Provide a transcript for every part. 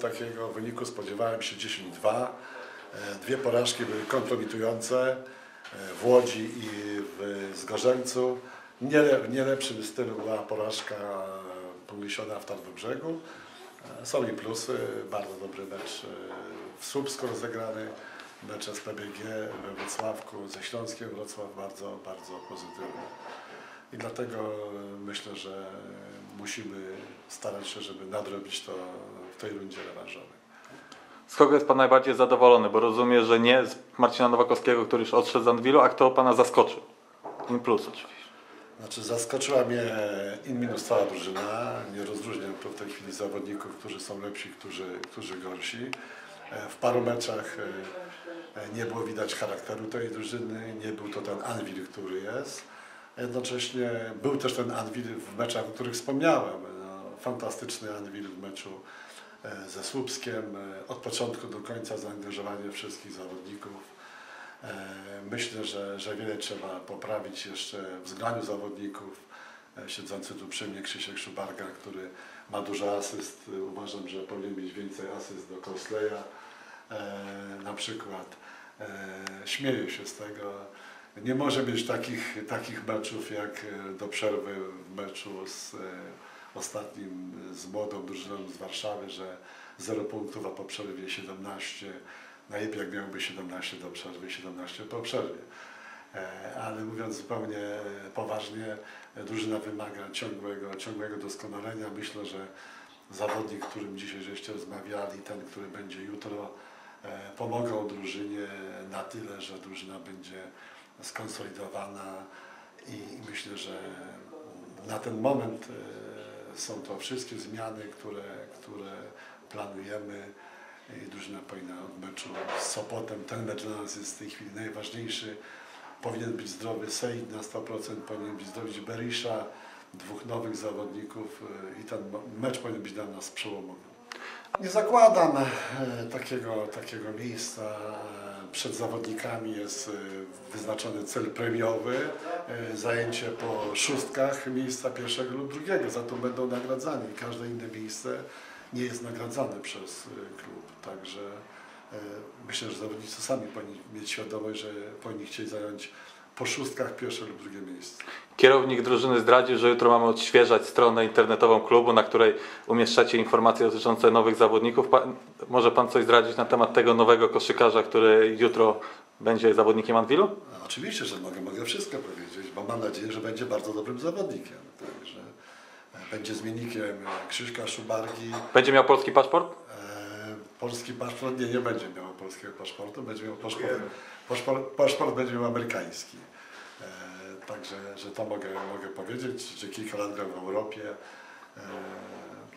Takiego wyniku spodziewałem się 10-2. E, Dwie porażki były kompromitujące e, w Łodzi i w Zgorzelcu. Nie, nie stylu była porażka poniesiona w Tarnobrzegu. E, Są i plusy, bardzo dobry mecz w Słupsku rozegrany, mecze z PBG we Wrocławku, ze Śląskiem Wrocław bardzo, bardzo pozytywny. I dlatego myślę, że musimy starać się, żeby nadrobić to w tej rundzie rewanżowej. Z kogo jest Pan najbardziej zadowolony? Bo rozumiem, że nie z Marcina Nowakowskiego, który już odszedł z Anwilu, a kto Pana zaskoczył? In plus oczywiście. Znaczy zaskoczyła mnie in minus cała drużyna. Nie rozróżniam tu w tej chwili zawodników, którzy są lepsi, którzy, którzy gorsi. E, W paru meczach e, e, nie było widać charakteru tej drużyny. Nie był to ten Anwil, który jest. Jednocześnie był też ten Anwil w meczach, o których wspomniałem. No, fantastyczny Anwil w meczu e, ze Słupskiem. E, Od początku do końca zaangażowanie wszystkich zawodników. E, Myślę, że, że wiele trzeba poprawić jeszcze w zgraniu zawodników. E, Siedzący tu przy mnie Krzysiek Szubarga, który ma dużo asyst. E, Uważam, że powinien mieć więcej asyst do Kosleja e, na przykład. E, Śmieję się z tego. Nie może mieć takich, takich meczów jak e, do przerwy w meczu z e, ostatnim z młodą drużyną z Warszawy, że 0 punktów, a po przerwie 17. Najlepiej jak miałby 17 do przerwy, 17 po przerwie. E, Ale mówiąc zupełnie poważnie, e, drużyna wymaga ciągłego, ciągłego doskonalenia. Myślę, że zawodnik, którym dzisiaj żeście rozmawiali, ten, który będzie jutro, e, pomogą drużynie na tyle, że drużyna będzie skonsolidowana i myślę, że na ten moment e, są to wszystkie zmiany, które, które planujemy i drużyna powinna od meczu z Sopotem, ten mecz dla nas jest w tej chwili najważniejszy, powinien być zdrowy Seid na 100%, powinien być zdrowy Berisza, dwóch nowych zawodników e, i ten mecz powinien być dla nas przełomowy. Nie zakładam e, takiego, takiego miejsca. Przed zawodnikami jest e, wyznaczony cel premiowy, e, zajęcie po szóstkach miejsca pierwszego lub drugiego. Za to będą nagradzani. Każde inne miejsce nie jest nagradzane przez e, klub. Także myślę, że zawodnicy sami powinni mieć świadomość, że powinni chcieć zająć po szóstkach pierwsze lub drugie miejsce. Kierownik drużyny zdradził, że jutro mamy odświeżać stronę internetową klubu, na której umieszczacie informacje dotyczące nowych zawodników. Pa, może Pan coś zdradzić na temat tego nowego koszykarza, który jutro będzie zawodnikiem Anwilu? Oczywiście, że mogę, mogę wszystko powiedzieć, bo mam nadzieję, że będzie bardzo dobrym zawodnikiem. Także e, będzie zmiennikiem Krzyśka Szubargi. Będzie miał polski paszport? Polski paszport nie, nie będzie miał polskiego paszportu, będzie miał paszport, paszport, paszport będzie miał amerykański. E, Także, że to mogę, mogę powiedzieć, że kilka lat grał w Europie. E,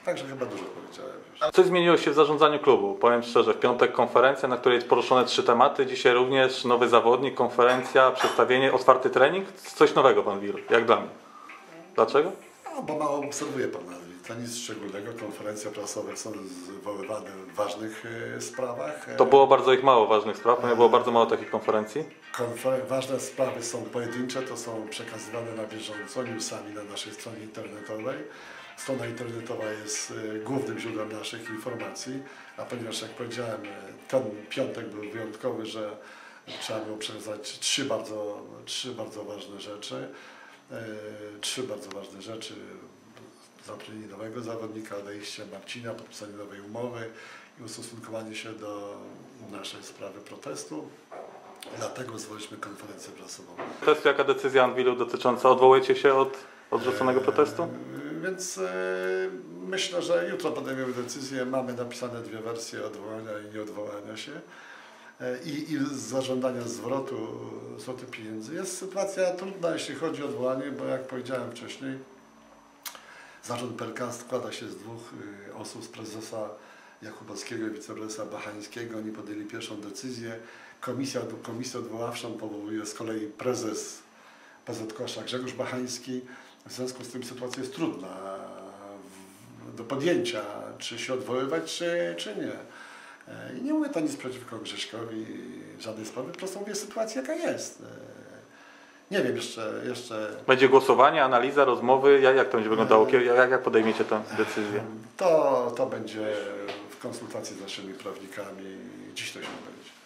Także chyba dużo powiedziałem już. Coś zmieniło się w zarządzaniu klubu. Powiem szczerze, w piątek konferencja, na której jest poruszone trzy tematy. Dzisiaj również nowy zawodnik, konferencja, przedstawienie, otwarty trening. Coś nowego Pan Wilu, jak dla mnie. Dlaczego? No, bo mało obserwuję Pan. To nic szczególnego. Konferencje prasowe są zwoływane w ważnych e, sprawach. To było bardzo ich mało ważnych spraw, ponieważ było bardzo mało takich konferencji. Konfer- ważne sprawy są pojedyncze, to są przekazywane na bieżąco newsami na naszej stronie internetowej. Strona internetowa jest e, głównym źródłem naszych informacji, a ponieważ jak powiedziałem, e, ten piątek był wyjątkowy, że trzeba było przekazać trzy bardzo, trzy bardzo ważne rzeczy. Trzy bardzo ważne rzeczy. Zatrudnienie nowego zawodnika, odejście Marcina, podpisanie nowej umowy i ustosunkowanie się do naszej sprawy protestu. Dlatego zwołaliśmy konferencję prasową. Protestu, jaka decyzja Anwilu dotycząca, odwołujecie się od odrzuconego protestu? E, Więc e, myślę, że jutro podejmiemy decyzję. Mamy napisane dwie wersje odwołania i nieodwołania się. E, I, i zażądania zwrotu, zwrotu pieniędzy. Jest sytuacja trudna, jeśli chodzi o odwołanie, bo jak powiedziałem wcześniej, zarząd PLK składa się z dwóch y, osób, z prezesa Jakubowskiego i wiceprezesa Bachańskiego. Oni podjęli pierwszą decyzję. Komisja, komisję odwoławczą powołuje z kolei prezes PZKosza Grzegorz Bachański. W związku z tym sytuacja jest trudna w- do podjęcia, czy się odwoływać, czy, czy nie. E, I nie mówię to nic przeciwko Grześkowi, żadnej sprawy, po prostu mówię sytuację jaka jest. Nie wiem, jeszcze, jeszcze Będzie głosowanie, analiza, rozmowy, jak, jak to będzie wyglądało? Jak, jak podejmiecie tę decyzję? to, to będzie w konsultacji z naszymi prawnikami dziś to się będzie.